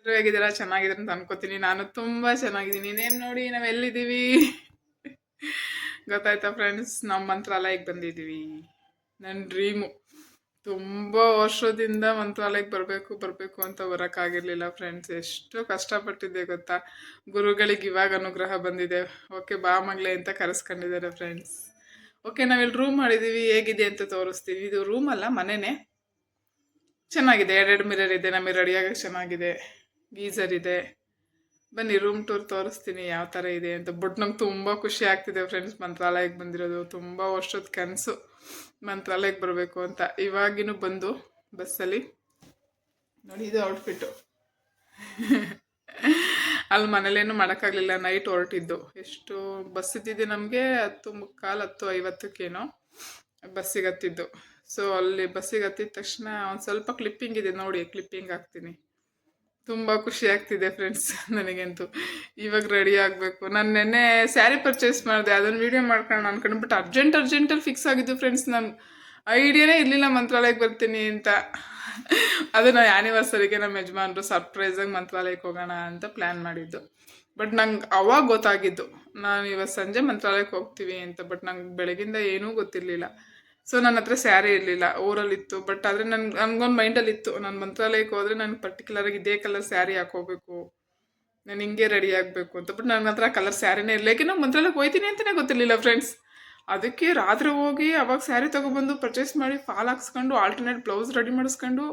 ಎಲ್ಲರೂ ಹೇಗಿದ್ದೀರಾ? ಚೆನ್ನಾಗಿದ್ದೀರ ಅಂತ ಅನ್ಕೋತೀನಿ. ನಾನು ತುಂಬ ಚೆನ್ನಾಗಿದ್ದೀನಿ. ಇನ್ನೇನು ನೋಡಿ ನಾವು ಎಲ್ಲಿದ್ದೀವಿ? ಗೊತ್ತಾಯ್ತಾ ಫ್ರೆಂಡ್ಸ್ ನಮ್ಮ ಮಂತ್ರಾಲಯಕ್ಕೆ ಬಂದಿದ್ದೀವಿ. ನನ್ನ ಡ್ರೀಮು ತುಂಬ ವರ್ಷದಿಂದ ಮಂತ್ರಾಲಯಕ್ಕೆ ಬರಬೇಕು ಬರಬೇಕು ಅಂತ ಬರೋಕ್ಕಾಗಿರ್ಲಿಲ್ಲ ಫ್ರೆಂಡ್ಸ್ ಎಷ್ಟು ಕಷ್ಟಪಟ್ಟಿದ್ದೆ ಗೊತ್ತಾ? ಗುರುಗಳಿಗೆ ಇವಾಗ ಅನುಗ್ರಹ ಬಂದಿದೆ. ಓಕೆ ಬಾ ಅಂತ ಕರೆಸ್ಕೊಂಡಿದ್ದಾರೆ ಫ್ರೆಂಡ್ಸ್ ಓಕೆ, ನಾವಿಲ್ಲಿ ರೂಮ್ ಮಾಡಿದ್ದೀವಿ. ಹೇಗಿದೆ ಅಂತ ತೋರಿಸ್ತೀವಿ. ಇದು ರೂಮ್ ಅಲ್ಲ, ಮನೆನೇ. ಚೆನ್ನಾಗಿದೆ. ಎರಡೆರಡು ಮಿರರ್ ಇದೆ. ನಮಗೆ ರೆಡಿಯಾಗಕ್ಕೆ ಚೆನ್ನಾಗಿದೆ. ಗೀಸರ್ ಇದೆ. ಬನ್ನಿ ರೂಮ್ ಟೂರ್ ತೋರಿಸ್ತೀನಿ ಯಾವ ಥರ ಇದೆ ಅಂತ. ಬಟ್ ನಂಗೆ ತುಂಬ ಖುಷಿ ಆಗ್ತಿದೆ ಫ್ರೆಂಡ್ಸ್ ಮಂತ್ರಾಲಯಕ್ಕೆ ಬಂದಿರೋದು. ತುಂಬ ವರ್ಷದ ಕನಸು ಮಂತ್ರಾಲಯಕ್ಕೆ ಬರಬೇಕು ಅಂತ. ಇವಾಗಿನೂ ಬಂದು ಬಸ್ಸಲ್ಲಿ ನೋಡಿ, ಇದು ಔಟ್ಫಿಟ್ಟು ಅಲ್ಲಿ ಮನೇಲೇನು ಮಾಡೋಕ್ಕಾಗಲಿಲ್ಲ. ನೈಟ್ ಹೊರಟಿದ್ದು. ಎಷ್ಟು ಬಸ್ ಇದ್ದಿದ್ದು ನಮಗೆ ಹತ್ತು ಮುಕ್ಕಾಲು, ಹತ್ತು ಐವತ್ತಕ್ಕೇನೋ ಬಸ್ಸಿಗೆ ಹತ್ತಿದ್ದು ಸೊ ಅಲ್ಲಿ ಬಸ್ಸಿಗೆ ಹತ್ತಿದ ತಕ್ಷಣ ಒಂದು ಸ್ವಲ್ಪ ಕ್ಲಿಪ್ಪಿಂಗ್ ಇದೆ. ನೋಡಿ ಕ್ಲಿಪ್ಪಿಂಗ್ ಹಾಕ್ತೀನಿ. ತುಂಬ ಖುಷಿ ಆಗ್ತಿದೆ ಫ್ರೆಂಡ್ಸ್ ನನಗಂತೂ. ಇವಾಗ ರೆಡಿ ಆಗಬೇಕು. ನಾನು ನೆನ್ನೆ ಸ್ಯಾರಿ ಪರ್ಚೇಸ್ ಮಾಡಿದೆ. ಅದನ್ನು ವೀಡಿಯೋ ಮಾಡ್ಕೊಳ್ಳೋಣ ಬಟ್ ಅರ್ಜೆಂಟ್ ಅರ್ಜೆಂಟಲ್ಲಿ ಫಿಕ್ಸ್ ಆಗಿದ್ದು ಫ್ರೆಂಡ್ಸ್ ನಾನು. ಐಡಿಯಾನೇ ಇರಲಿಲ್ಲ ಮಂತ್ರಾಲಯಕ್ಕೆ ಬರ್ತೀನಿ ಅಂತ. ಅದು ನಾವು ಆ್ಯನಿವರ್ಸರಿಗೆ ನಮ್ಮ ಯಜಮಾನರು ಸರ್ಪ್ರೈಸಾಗಿ ಮಂತ್ರಾಲಯಕ್ಕೆ ಹೋಗೋಣ ಅಂತ ಪ್ಲ್ಯಾನ್ ಮಾಡಿದ್ದು. ಬಟ್ ನಂಗೆ ಅವಾಗ ಗೊತ್ತಾಗಿದ್ದು. ನಾನು ಇವತ್ತು ಸಂಜೆ ಮಂತ್ರಾಲಯಕ್ಕೆ ಹೋಗ್ತೀವಿ ಅಂತ. ಬಟ್ ನಂಗೆ ಬೆಳಗಿಂದ ಏನೂ ಗೊತ್ತಿರಲಿಲ್ಲ. ಸೊ ನನ್ನ ಹತ್ರ ಸ್ಯಾರಿ ಇರಲಿಲ್ಲ ಊರಲ್ಲಿತ್ತು ಬಟ್ ಆದರೆ ನನ್ಗೆ ನನಗೊಂದು ಮೈಂಡಲ್ಲಿ ಇತ್ತು. ನಾನು ಮಂತ್ರಾಲಯಕ್ಕೆ ಹೋದರೆ ನಾನು ಪರ್ಟಿಕ್ಯುಲರಾಗಿ ಇದೇ ಕಲರ್ ಸ್ಯಾರಿ ಹಾಕೋಬೇಕು ನಾನು ಹಿಂಗೆ ರೆಡಿ ಆಗಬೇಕು ಅಂತ. ಬಟ್ ನನ್ನ ಹತ್ರ ಕಲರ್ ಸ್ಯಾರಿನೇ ಇರಲಿಲ್ಲ. ಯಾಕೆ ನಾವು ಮಂತ್ರಾಲಯಕ್ಕೆ ಹೋಯ್ತೀನಿ ಅಂತಲೇ ಗೊತ್ತಿರಲಿಲ್ಲ ಫ್ರೆಂಡ್ಸ್ ಅದಕ್ಕೆ ರಾತ್ರಿ ಹೋಗಿ ಅವಾಗ ಸ್ಯಾರಿ ತೊಗೊಬಂದು ಪರ್ಚೇಸ್ ಮಾಡಿ ಫಾಲ್ ಹಾಕ್ಸ್ಕೊಂಡು ಆಲ್ಟರ್ನೇಟ್ ಬ್ಲೌಸ್ ರೆಡಿ ಮಾಡಿಸ್ಕೊಂಡು,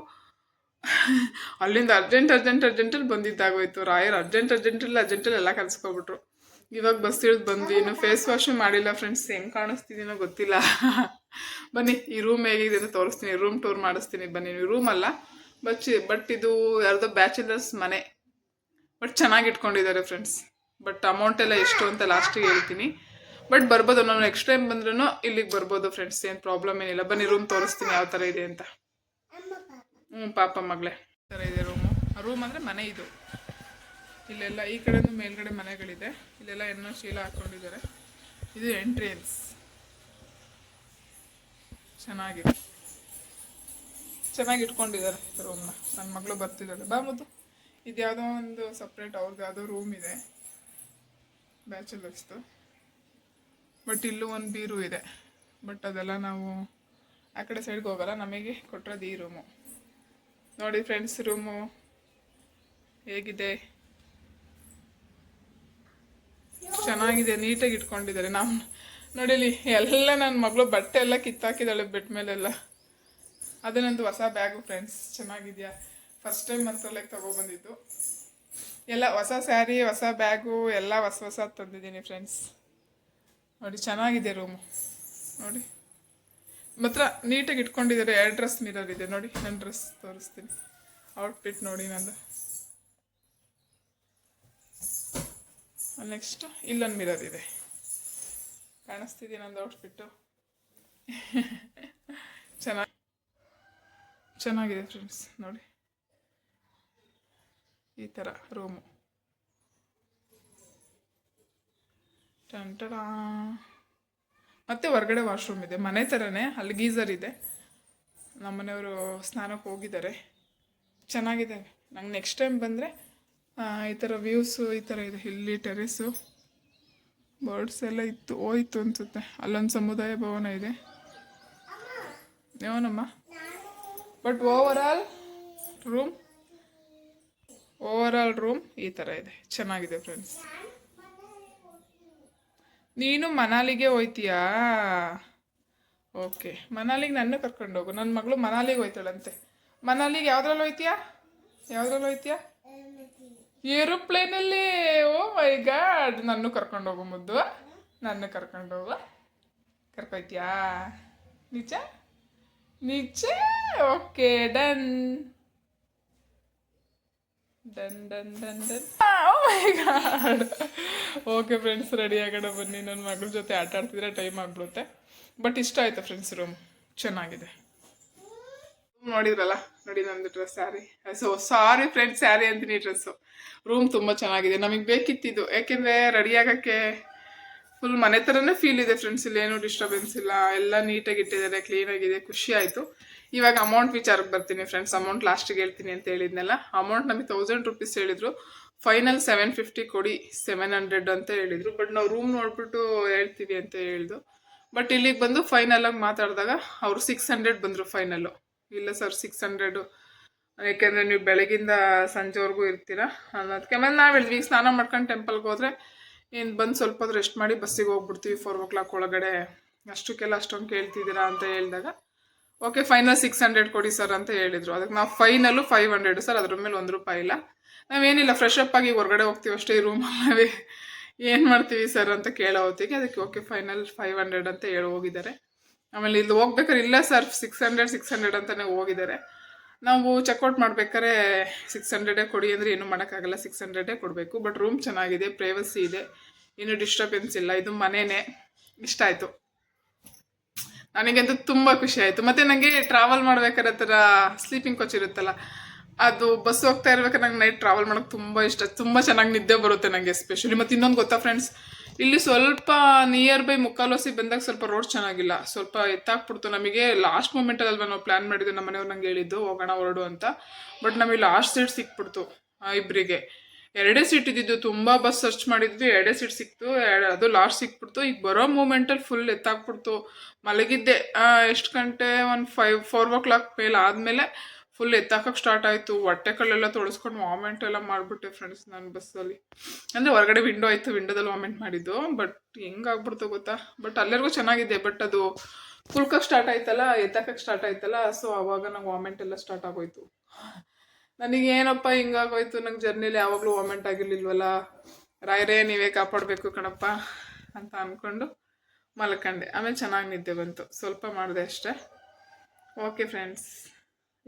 ಅಲ್ಲಿಂದ ಅರ್ಜೆಂಟ್ ಅರ್ಜೆಂಟ್ ಅರ್ಜೆಂಟಲ್ಲಿ ಬಂದಿದ್ದಾಗೋಯ್ತು. ರಾಯರ್ ಅರ್ಜೆಂಟ್ ಅರ್ಜೆಂಟಲ್ಲಿ ಅರ್ಜೆಂಟಲ್ಲಿ ಎಲ್ಲ ಕಲಿಸ್ಕೊಬಿಟ್ರು. ಇವಾಗ ಬಸ್ ಇಳಿದು ಬಂದು, ಇನ್ನು ಫೇಸ್ ವಾಶು ಮಾಡಿಲ್ಲ ಫ್ರೆಂಡ್ಸ್ ಹೆಂಗೆ ಕಾಣಿಸ್ತಿದ್ದೀನೋ ಗೊತ್ತಿಲ್ಲ. ಬನ್ನಿ, ಈ ರೂಮ್ ಹೇಗಿದೆ ಅಂತ ತೋರಿಸ್ತೀನಿ. ರೂಮ್ ಟೂರ್ ಮಾಡಿಸ್ತೀನಿ. ಬನ್ನಿ ರೂಮ್ ಅಲ್ಲ ಬಟ್ ಬಟ್ ಇದು ಯಾರ್ದೋ ಬ್ಯಾಚುಲರ್ಸ್ ಮನೆ. ಬಟ್ ಚೆನ್ನಾಗಿ ಇಟ್ಕೊಂಡಿದ್ದಾರೆ ಫ್ರೆಂಡ್ಸ್ ಬಟ್ ಅಮೌಂಟ್ ಎಲ್ಲ ಎಷ್ಟು ಅಂತ ಲಾಸ್ಟಿಗೆ ಹೇಳ್ತೀನಿ. ಬಟ್ ಬರ್ಬೋದು, ನಾನು ನೆಕ್ಸ್ಟ್ ಟೈಮ್ ಬಂದ್ರೂ ಇಲ್ಲಿಗೆ ಬರ್ಬೋದು ಫ್ರೆಂಡ್ಸ್ ಏನು ಪ್ರಾಬ್ಲಮ್ ಏನಿಲ್ಲ. ಬನ್ನಿ ರೂಮ್ ತೋರಿಸ್ತೀನಿ ಯಾವ ಥರ ಇದೆ ಅಂತ. ಹ್ಞೂ ಪಾಪ ಮಗಳೇ. ಥರ ಇದೆ ರೂಮು ರೂಮ್ ಅಂದರೆ ಮನೆ ಇದು. ಇಲ್ಲೆಲ್ಲ ಈ ಕಡೆಯೂ ಮೇಲ್ಗಡೆ ಮನೆಗಳಿದೆ. ಇಲ್ಲೆಲ್ಲ ಏನೋ ಶೀಲ ಹಾಕ್ಕೊಂಡಿದ್ದಾರೆ ಇದು ಎಂಟ್ರೆನ್ಸ್ ಚೆನ್ನಾಗಿದೆ ಚೆನ್ನಾಗಿ ಇಟ್ಕೊಂಡಿದ್ದಾರೆ ರೂಮ್ನ ನನ್ನ ಮಗಳು ಬರ್ತಿದ್ದಾರೆ ಬಾ ಮುದ್ದು. ಇದು ಯಾವುದೋ ಒಂದು ಸಪ್ರೇಟ್ ಅವ್ರದ್ದು ಯಾವುದೋ ರೂಮ್ ಇದೆ. ಬ್ಯಾಚುಲರ್ಸ್ದು ಬಟ್ ಇಲ್ಲೂ ಒಂದು ಬೀರು ಇದೆ. ಬಟ್ ಅದೆಲ್ಲ ನಾವು ಆ ಕಡೆ ಸೈಡ್ಗೆ ಹೋಗಲ್ಲ. ನಮಗೆ ಕೊಟ್ಟಿರೋದು ಈ ರೂಮು ನೋಡಿ ಫ್ರೆಂಡ್ಸ್ ರೂಮು ಹೇಗಿದೆ? ಚೆನ್ನಾಗಿದೆ, ನೀಟಾಗಿ ಇಟ್ಕೊಂಡಿದ್ದಾರೆ. ನಾವು ನೋಡಿಲಿ ಎಲ್ಲ ನನ್ನ ಮಗಳು ಬಟ್ಟೆ ಎಲ್ಲ ಕಿತ್ತಾಕಿದ್ದಾಳೆ ಬೆಡ್ ಮೇಲೆಲ್ಲ. ಅದು ನಂದು ಹೊಸ ಬ್ಯಾಗು ಫ್ರೆಂಡ್ಸ್ ಚೆನ್ನಾಗಿದೆಯಾ? ಫಸ್ಟ್ ಟೈಮ್ ಮಂತ್ರಲ್ಲಕ್ಕೆ ತೊಗೊಬಂದಿದ್ದು. ಎಲ್ಲ ಹೊಸ ಸ್ಯಾರಿ ಹೊಸ ಬ್ಯಾಗು ಎಲ್ಲ ಹೊಸ ಹೊಸ ತಂದಿದ್ದೀನಿ ಫ್ರೆಂಡ್ಸ್ ನೋಡಿ, ಚೆನ್ನಾಗಿದೆ ರೂಮು ನೋಡಿ. ಮಾತ್ರ ನೀಟಾಗಿ ಇಟ್ಕೊಂಡಿದ್ದಾರೆ ಎರಡು ಡ್ರೆಸ್ ಮಿರರ್ ಇದೆ. ನೋಡಿ ನನ್ನ ಡ್ರೆಸ್ ತೋರಿಸ್ತೀನಿ. ಔಟ್ಫಿಟ್ ನೋಡಿ ನಂದು. ನೆಕ್ಸ್ಟ್ ಇಲ್ಲೊಂದು ಮಿರರ್ ಇದೆ. ಕಾಣಿಸ್ತಿದೆ ನಂದು ಚೆನ್ನಾಗಿ ಚೆನ್ನಾಗಿದೆ ಫ್ರೆಂಡ್ಸ್, ನೋಡಿ. ಈ ಥರ ರೂಮು. ಟಂಟಡ ಮತ್ತೆ ಹೊರಗಡೆ ವಾಶ್ರೂಮ್ ಇದೆ. ಮನೆ ಥರನೇ, ಅಲ್ಲಿ ಗೀಸರ್ ಇದೆ. ನಮ್ಮನೆಯವರು ಸ್ನಾನಕ್ಕೆ ಹೋಗಿದ್ದಾರೆ. ಚೆನ್ನಾಗಿದೆ. ನಂಗೆ ನೆಕ್ಸ್ಟ್ ಟೈಮ್ ಬಂದರೆ ಈ ಥರ ವ್ಯೂಸು, ಈ ಥರ ಇದೆ. ಇಲ್ಲಿ ಟೆರೆಸ್ಸು ಬರ್ಡ್ಸ್ ಎಲ್ಲ ಇತ್ತು, ಹೋಯ್ತು ಅನಿಸುತ್ತೆ. ಅಲ್ಲೊಂದು ಸಮುದಾಯ ಭವನ ಇದೆ. ಏನಮ್ಮ but over room over room ಈ ಥರ ಇದೆ. ಚೆನ್ನಾಗಿದೆ ಫ್ರೆಂಡ್ಸ್ ನೀನು ಮನಾಲಿಗೆ ಹೋಯ್ತೀಯಾ? ಓಕೆ ಮನಾಲಿಗೆ ನನ್ನ ಕರ್ಕೊಂಡು ಹೋಗು. ನನ್ನ ಮಗಳು ಮನಾಲಿಗೆ ಹೋಯ್ತಾಳಂತೆ. ಮನಾಲಿಗೆ ಯಾವ್ದ್ರಲ್ಲಿ ಹೋಯ್ತೀಯಾ? ಯಾವ್ದ್ರಲ್ಲಿ ಹೋಯ್ತೀಯಾ? ಏರೋಪ್ಲೇನಲ್ಲಿ, ಓ ಮೈ ಗಾಡ್ ನನ್ನ ಕರ್ಕೊಂಡು ಹೋಗು ಮುದ್ದು. ನನ್ನ ಕರ್ಕೊಂಡು ಹೋಗು. ಕರ್ಕೊಯ್ತೀಯಾ? ನಿಜ? ನಿಜ? Okay, done. Done done done done. Oh my god. Okay friends, ready ಆಗೋಣ ಬನ್ನಿ. ನನ್ನ ಮಗಳ ಜೊತೆ ಆಟ ಆಡ್ತಿದ್ರೆ ಟೈಮ್ ಆಗ್ಬಿಡುತ್ತೆ. ಬಟ್ ಇಷ್ಟ ಆಯ್ತು ಫ್ರೆಂಡ್ಸ್, ರೂಮ್. ಚೆನ್ನಾಗಿದೆ. ನೋಡಿದ್ರಲ್ಲ? ನೋಡಿ ನಂದು dress sari so sorry friend sari ಅಂತೀನಿ ಡ್ರೆಸ್ಸು ರೂಮ್ ತುಂಬ ಚೆನ್ನಾಗಿದೆ. ನಮಗೆ ಬೇಕಿತ್ತಿದ್ದು. ಯಾಕೆಂದರೆ ರೆಡಿ ಆಗೋಕ್ಕೆ ಫುಲ್ ಮನೆ ಥರನೇ ಫೀಲ್ ಇದೆ ಫ್ರೆಂಡ್ಸ್ ಇಲ್ಲಿ ಏನು ಡಿಸ್ಟರ್ಬೆನ್ಸ್ ಇಲ್ಲ. ಎಲ್ಲ ನೀಟಾಗಿ ಇಟ್ಟಿದ್ದಾರೆ ಕ್ಲೀನಾಗಿದೆ ಖುಷಿ ಆಯಿತು. ಇವಾಗ ಅಮೌಂಟ್ ವಿಚಾರಕ್ಕೆ ಬರ್ತೀನಿ ಫ್ರೆಂಡ್ಸ್ ಅಮೌಂಟ್ ಲಾಸ್ಟಿಗೆ ಹೇಳ್ತೀನಿ ಅಂತ ಹೇಳಿದ್ನಲ್ಲ. ಅಮೌಂಟ್ ನಮಗೆ ತೌಸಂಡ್ ರುಪೀಸ್ ಹೇಳಿದ್ರು. ಫೈನಲ್ ಸೆವೆನ್ ಫಿಫ್ಟಿ ಕೊಡಿ ಸೆವೆನ್ ಹಂಡ್ರೆಡ್ ಅಂತ ಹೇಳಿದ್ರು. ಬಟ್ ನಾವು ರೂಮ್ ನೋಡ್ಬಿಟ್ಟು ಹೇಳ್ತೀವಿ ಅಂತ ಹೇಳಿದ್ರು ಬಟ್ ಇಲ್ಲಿಗೆ ಬಂದು ಫೈನಲ್ ಆಗಿ ಮಾತಾಡಿದಾಗ ಅವರು ಸಿಕ್ಸ್ ಹಂಡ್ರೆಡ್ ಬಂದರು ಫೈನಲ್ಲು ಇಲ್ಲ ಸರ್ ಸಿಕ್ಸ್ ಹಂಡ್ರೆಡು ಯಾಕೆಂದರೆ ನೀವು ಬೆಳಗಿಂದ ಸಂಜೆವರೆಗೂ ಇರ್ತೀರಾ ಅನ್ನೋದಕ್ಕೆ. ಆಮೇಲೆ ನಾವು ಹೇಳಿದ್ವಿ ಈಗ ಸ್ನಾನ ಮಾಡ್ಕೊಂಡು ಟೆಂಪಲ್ಗೆ ಹೋದರೆ ಇನ್ನು ಬಂದು ಸ್ವಲ್ಪ ರೆಸ್ಟ್ ಮಾಡಿ ಬಸ್ಸಿಗೆ ಹೋಗ್ಬಿಡ್ತೀವಿ ಫೋರ್ ಓ ಕ್ಲಾಕ್ ಒಳಗಡೆ. ಅಷ್ಟಕ್ಕೆಲ್ಲ ಅಷ್ಟೊಂದು ಕೇಳ್ತಿದ್ದೀರಾ ಅಂತ ಹೇಳಿದಾಗ ಓಕೆ ಫೈನಲ್ ಸಿಕ್ಸ್ ಹಂಡ್ರೆಡ್ ಕೊಡಿ ಸರ್ ಅಂತ ಹೇಳಿದರು. ಅದಕ್ಕೆ ನಾವು ಫೈನಲ್ಲು ಫೈವ್ ಹಂಡ್ರೆಡ್ ಸರ್ ಅದ್ರ ಮೇಲೆ ಒಂದು ರೂಪಾಯಿ ಇಲ್ಲ. ನಾವೇನಿಲ್ಲ ಫ್ರೆಶ್ ಅಪ್ ಆಗಿ ಹೊರಗಡೆ ಹೋಗ್ತೀವಿ ಅಷ್ಟೇ ಈ ರೂಮಲ್ಲಿ ಏನು ಮಾಡ್ತೀವಿ ಸರ್ ಅಂತ ಕೇಳೋ ಹೊತ್ತಿಗೆ, ಅದಕ್ಕೆ ಓಕೆ ಫೈನಲ್ ಫೈವ್ ಹಂಡ್ರೆಡ್ ಅಂತ ಹೇಳಿ ಹೋಗಿದ್ದಾರೆ. ಆಮೇಲೆ ಇಲ್ಲಿ ಹೋಗ್ಬೇಕಾದ್ರೆ ಇಲ್ಲ sir six hundred six hundred ಅಂತಲೇ ಹೋಗಿದ್ದಾರೆ. ನಾವು ಚೆಕ್ಔಟ್ ಮಾಡ್ಬೇಕಾದ್ರೆ ಸಿಕ್ಸ್ ಹಂಡ್ರೆಡೇ ಕೊಡಿ ಅಂದರೆ ಏನೂ ಮಾಡೋಕ್ಕಾಗಲ್ಲ. ಸಿಕ್ಸ್ ಹಂಡ್ರೆಡೇ ಕೊಡಬೇಕು. ಬಟ್ ರೂಮ್ ಚೆನ್ನಾಗಿದೆ ಪ್ರೈವಸಿ ಇದೆ. ಏನು ಡಿಸ್ಟರ್ಬೆನ್ಸ್ ಇಲ್ಲ. ಇದು ಮನೆಯೇ ಇಷ್ಟ ಆಯಿತು. ನನಗಂತೂ ತುಂಬ ಖುಷಿ ಆಯಿತು. ಮತ್ತು ನನಗೆ ಟ್ರಾವೆಲ್ ಮಾಡ್ಬೇಕಾದ್ರೆ ಥರ ಸ್ಲೀಪಿಂಗ್ ಕೋಚ್ ಇರುತ್ತಲ್ಲ, ಅದು ಬಸ್ ಹೋಗ್ತಾ ಇರ್ಬೇಕಾದ್ರೆ ನಂಗೆ ನೈಟ್ ಟ್ರಾವೆಲ್ ಮಾಡೋಕೆ ತುಂಬ ಇಷ್ಟ. ತುಂಬ ಚೆನ್ನಾಗಿ ನಿದ್ದೆ ಬರುತ್ತೆ ನನಗೆ ಎಸ್ಪೆಷಲಿ ಮತ್ತು ಇನ್ನೊಂದು ಗೊತ್ತಾ ಫ್ರೆಂಡ್ಸ್ ಇಲ್ಲಿ ಸ್ವಲ್ಪ ನಿಯರ್ ಬೈ ಮುಕ್ಕಾಲೋಸಿ ಬಂದಾಗ ಸ್ವಲ್ಪ ರೋಡ್ ಚೆನ್ನಾಗಿಲ್ಲ. ಸ್ವಲ್ಪ ಎತ್ತಾಕ್ಬಿಡ್ತು ನಮಗೆ ಲಾಸ್ಟ್ ಮೂಮೆಂಟಲ್ಲಿ ಅಲ್ವಾ ನಾವು ಪ್ಲ್ಯಾನ್ ಮಾಡಿದ್ವಿ ನಮ್ಮ ಮನೆಯವ್ರು ನಂಗೆ ಹೇಳಿದ್ದು, ಹೋಗೋಣ, ಹೊರಡು ಅಂತ. ಬಟ್ ನಮಗೆ ಲಾಸ್ಟ್ ಸೀಟ್ ಸಿಕ್ಬಿಡ್ತು ಇಬ್ಬರಿಗೆ ಎರಡೇ ಸೀಟ್ ಇದ್ದಿದ್ದು, ತುಂಬ ಬಸ್ ಸರ್ಚ್ ಮಾಡಿದ್ವಿ ಎರಡೇ ಸೀಟ್ ಸಿಕ್ತು. ಅದು ಲಾಸ್ಟ್ ಸಿಕ್ಬಿಡ್ತು. ಈಗ ಬರೋ ಮೂಮೆಂಟಲ್ಲಿ ಫುಲ್ ಎತ್ತಾಕ್ಬಿಡ್ತು ಮಲಗಿದ್ದೆ ಎಷ್ಟು ಗಂಟೆ? ಒಂದು ಫೈವ್ ಫೋರ್ ಓ ಕ್ಲಾಕ್ ಮೇಲೆ ಆದಮೇಲೆ ಫುಲ್ ಎತ್ತಾಕಕ್ಕೆ ಸ್ಟಾರ್ಟ್ ಆಯಿತು. ಹೊಟ್ಟೆ ಕಲ್ಲೆಲ್ಲ ತೊಳಸ್ಕೊಂಡು ವಾಮೆಂಟ್ ಎಲ್ಲ ಮಾಡಿಬಿಟ್ಟೆ ಫ್ರೆಂಡ್ಸ್ ನಾನು ಬಸ್ಸಲ್ಲಿ ಅಂದರೆ ಹೊರಗಡೆ ವಿಂಡೋ ಆಯಿತು ವಿಂಡೋದಲ್ಲಿ ವಾಮೆಂಟ್ ಮಾಡಿದ್ದು. ಬಟ್ ಹೆಂಗಾಗ್ಬಿಡ್ತು ಗೊತ್ತಾ? ಬಟ್ ಎಲ್ಲರಿಗೂ ಚೆನ್ನಾಗಿದೆ. ಬಟ್ ಅದು ಕುಲ್ಕಕ್ಕೆ ಸ್ಟಾರ್ಟ್ ಆಯ್ತಲ್ಲ ಎತ್ತಾಕಕ್ಕೆ ಸ್ಟಾರ್ಟ್ ಆಯ್ತಲ್ಲ ಸೊ ಅವಾಗ ನಂಗೆ ವಾಮೆಂಟ್ ಎಲ್ಲ ಸ್ಟಾರ್ಟ್ ಆಗೋಯ್ತು. ನನಗೆ ಏನಪ್ಪ ಹಿಂಗಾಗೋಯ್ತು? ನಂಗೆ ಜರ್ನಿಲಿ ಯಾವಾಗಲೂ ವಾಮೆಂಟ್ ಆಗಿರ್ಲಿಲ್ವಲ್ಲ? ರಾಯರೇ, ನೀವೇ ಕಾಪಾಡಬೇಕು ಕಣಪ್ಪ ಅಂತ ಅಂದ್ಕೊಂಡು ಮಲ್ಕಂಡೆ. ಆಮೇಲೆ ಚೆನ್ನಾಗಿ ನಿದ್ದೆ ಬಂತು. ಸ್ವಲ್ಪ ಮಾಡಿದೆ ಅಷ್ಟೇ. ಓಕೆ ಫ್ರೆಂಡ್ಸ್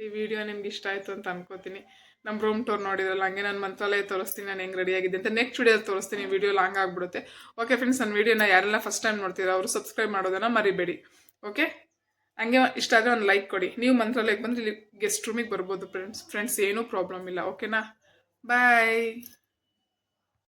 ಈ ವಿಡಿಯೋ ನಿಮ್ಗೆ ಇಷ್ಟ ಆಯಿತು ಅಂತ ಅನ್ಕೋತೀನಿ. ನಮ್ಮ ರೂಮ್ ಟೂರ್ ನೋಡಿರಲ್ಲ ಹಂಗೆ ನಾನು ಮಂತ್ರಾಲಯ ತೋರಿಸ್ತೀನಿ, ನಾನು ಹೆಂಗೆ ರೆಡಿಯಾಗಿದೆ ಅಂತ ನೆಕ್ಸ್ಟ್ ವಿಡಿಯೋದಲ್ಲಿ ತೋರಿಸ್ತೀನಿ ವಿಡಿಯೋ ಲಾಂಗ್ ಆಗಿಬಿಡುತ್ತೆ. ಓಕೆ ಫ್ರೆಂಡ್ಸ್ ನನ್ನ ವಿಡಿಯೋನ ಯಾರೆಲ್ಲ ಫಸ್ಟ್ ಟೈಮ್ ನೋಡ್ತೀರೋ, ಅವರು ಸಬ್ಸ್ಕ್ರೈಬ್ ಮಾಡೋದನ್ನು ಮರಿಬೇಡಿ. ಓಕೆ ಹಂಗೆ ಇಷ್ಟ ಆದರೆ ಒಂದು ಲೈಕ್ ಕೊಡಿ. ನೀವು ಮಂತ್ರಾಲಯಕ್ಕೆ ಬಂದರೆ ಇಲ್ಲಿ ಗೆಸ್ಟ್ ರೂಮಿಗೆ ಬರ್ಬೋದು ಫ್ರೆಂಡ್ಸ್ ಫ್ರೆಂಡ್ಸ್ ಏನೂ ಪ್ರಾಬ್ಲಮ್ ಇಲ್ಲ. ಓಕೆನಾ ಬಾಯ್